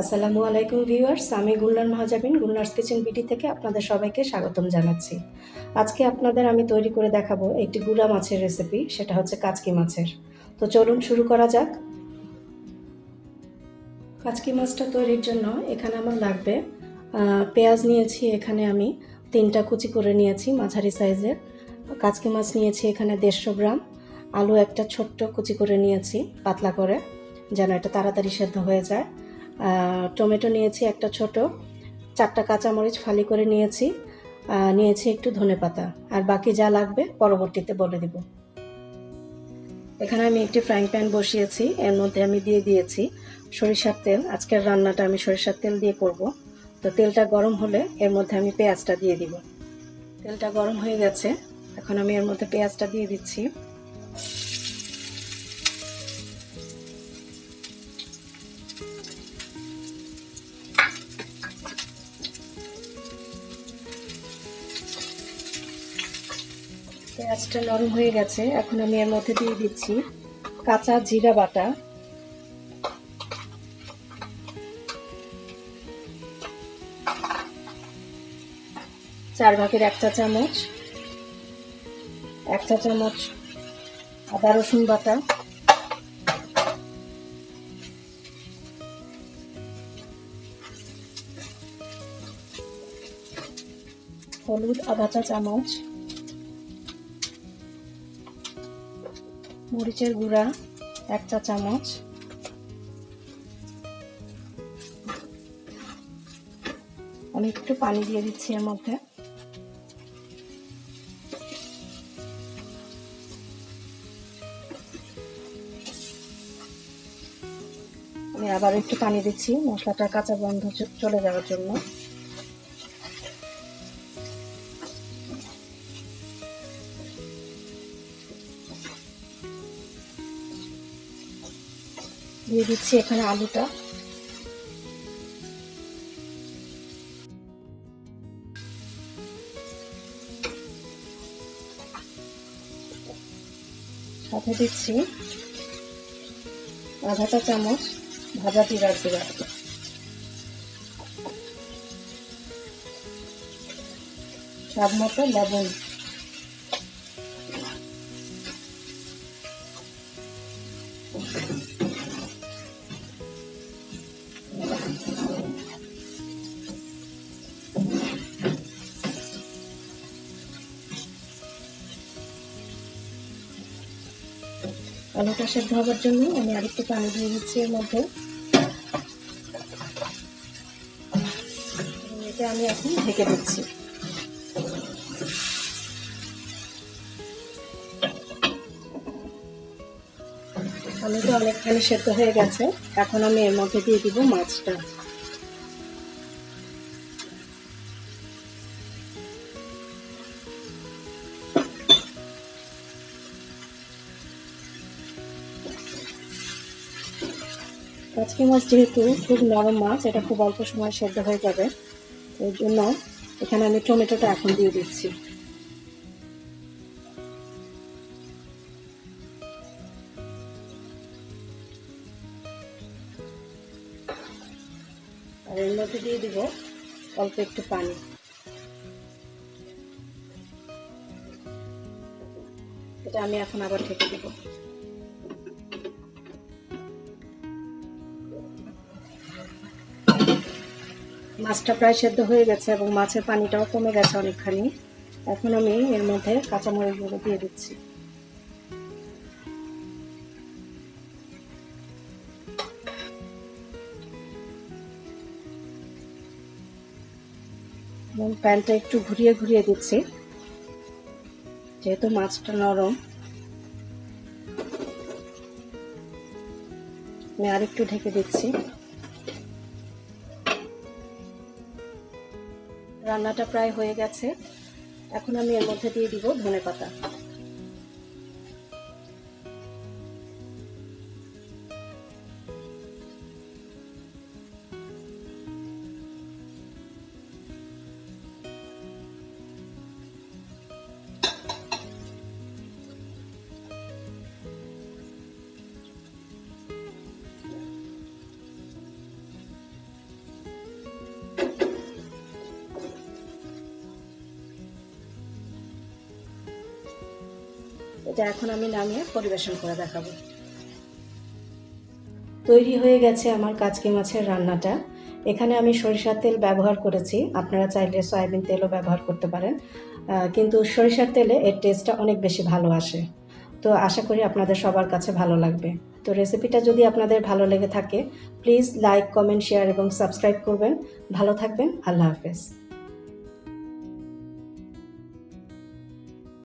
আসসালামু আলাইকুম ভিউয়ার্স, আমি গুলনার মহাজাবিন, গুলনার্স কিচেন বিডি থেকে আপনাদের সবাইকে স্বাগতম জানাচ্ছি। আজকে আপনাদের আমি তৈরি করে দেখাবো একটি গুড়া মাছের রেসিপি সেটা হচ্ছে কাচকি মাছের। তো চলুন শুরু করা যাক। কাচকি মাছটা তৈরির জন্য এখানে আমার লাগবে পেঁয়াজ নিয়েছি এখানে আমি, তিনটা কুচি করে নিয়েছি মাঝারি সাইজের। কাচকি মাছ নিয়েছি এখানে দেড়শো গ্রাম, আলু একটা ছোট্ট কুচি করে নিয়েছি, পাতলা করে, যেন এটা তাড়াতাড়ি সেদ্ধ হয়ে যায়। টমেটো নিয়েছি একটা ছোট, চারটা কাঁচামরিচ ফালি করে নিয়েছি নিয়েছি একটু ধনেপাতা আর বাকি যা লাগবে পরবর্তীতে বলে দিব। এখানে আমি একটি ফ্রাইং প্যান বসিয়েছি, এর মধ্যে আমি দিয়ে দিয়েছি সরিষার তেল। আজকের রান্নাটা আমি সরিষার তেল দিয়ে করব। তো তেলটা গরম হলে এর মধ্যে আমি পেঁয়াজটা দিয়ে দিব। তেলটা গরম হয়ে গেছে, এখন আমি এর মধ্যে পেঁয়াজটা দিয়ে দিচ্ছি। পেঁয়াজটা নরম হয়ে গেছে, এখন আমি এর মধ্যে দিয়ে দিচ্ছি কাঁচা জিরা বাটা। চার ভাগের এক চা চামচ, এক চা চামচ আদা রসুন বাটা। হলুদ আধা চা চামচ। মরিচের গুঁড়া, এক চা চামচ। আমি একটু পানি দিয়ে দিচ্ছি এর মধ্যে। আমি আবার একটু পানি দিচ্ছি, মশলাটা কাঁচা বন্ধ চলে যাওয়ার জন্য। দিয়ে দিচ্ছি এখানে আলুটা। সাথে দিচ্ছি আধাটা চামচ ভাজা জিরার গুঁড়া। স্বাদ মতো লবণ। আলুটা সেদ্ধ হওয়ার জন্য আমি আরেকটু পানি দিয়ে দিচ্ছি এর মধ্যে। এটা আমি এখন ঢেকে দিচ্ছি। আলুটা অনেকখানি সেদ্ধ হয়ে গেছে। এখন আমি এর মধ্যে দিয়ে দিব মাছটা। কাচকি মাছ যেহেতু খুব নরম মাছ, এটা খুব অল্প সময় সেদ্ধ হয়ে যাবে। এর জন্য এখানে আমি টমেটোটা এখন দিয়ে দিচ্ছি। আর এর মধ্যে দিয়ে দিব অল্প একটু পানি। এটা আমি এখন আবার ঢেকে দিব। মাছটা প্রায় সেদ্ধ হয়ে গেছে এবং মাছের পানিটাও কমে গেছে অনেকখানি। এখন আমি এর মধ্যে কাঁচামরিচগুলো দিয়ে দিচ্ছি। এবং প্যানটা একটু ঘুরিয়ে ঘুরিয়ে দিচ্ছি, যেহেতু মাছটা নরম। আমি আরেকটু ঢেকে দিচ্ছি। রান্নাটা প্রায় হয়ে গেছে। এখন আমি এর মধ্যে দিয়ে দিব ধনে পাতা এটা এখন আমি নামিয়ে পরিবেশন করে দেখাবো। তৈরি হয়ে গেছে আমার কাচকি মাছের রান্নাটা। এখানে আমি সরিষার তেল ব্যবহার করেছি। আপনারা চাইলে সয়াবিন তেলও ব্যবহার করতে পারেন। কিন্তু সরিষার তেলে এর টেস্টটা অনেক বেশি ভালো আসে। তো আশা করি আপনাদের সবার কাছে ভালো লাগবে। তো রেসিপিটা যদি আপনাদের ভালো লেগে থাকে, প্লিজ লাইক, কমেন্ট, শেয়ার এবং সাবস্ক্রাইব করবেন। ভালো থাকবেন। আল্লাহ হাফেজ।